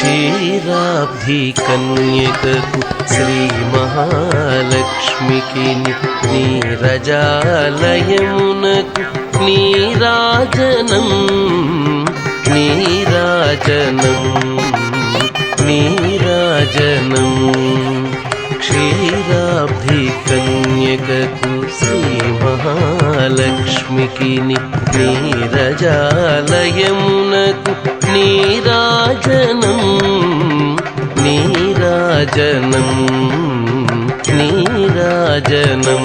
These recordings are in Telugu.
క్షీరాబ్ధి కన్యకకు శ్రీ మహాలక్ష్మికి నీరజాలయమునకు నీరాజనం నీరాజనం నీరాజనం క్షీరాబ్ధి కన్యకకు శ్రీ మహాలక్ష్మికి నీరజాలయమునకు నీరాజనం నీరాజనం నీరాజనం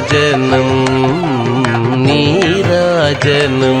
నీరాజనం నీరాజనం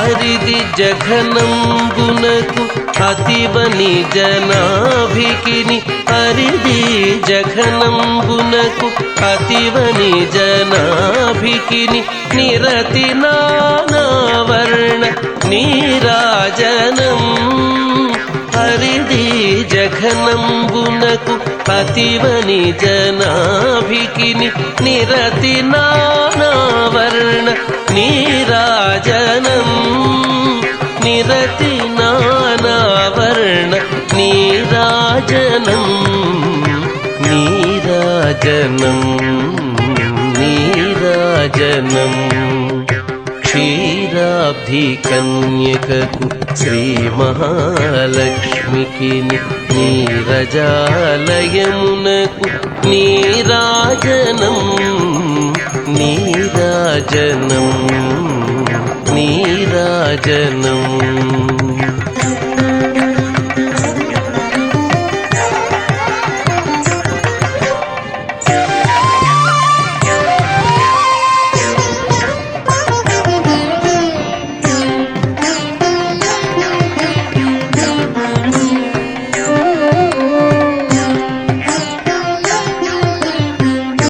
అరిది జఘనంబునకు అతివని జనాభికిని హరిది జఘనంబునకు అతివని జనాభికిని నిరతి నానావర్ణ నీరాజనం. హరిది జఘనంబునకు అతివని జనాభికిని నిరతి నానావర్ణ నీరాజనం. నిరతి నానావర్ణ నీరాజనం. నీరాజనం నీరాజనం. క్షీరాబ్ధి కన్యకకు శ్రీ మహాలక్ష్మికి నీరజాలయమునకు నీరాజనం. నీరాజనం నీరాజనం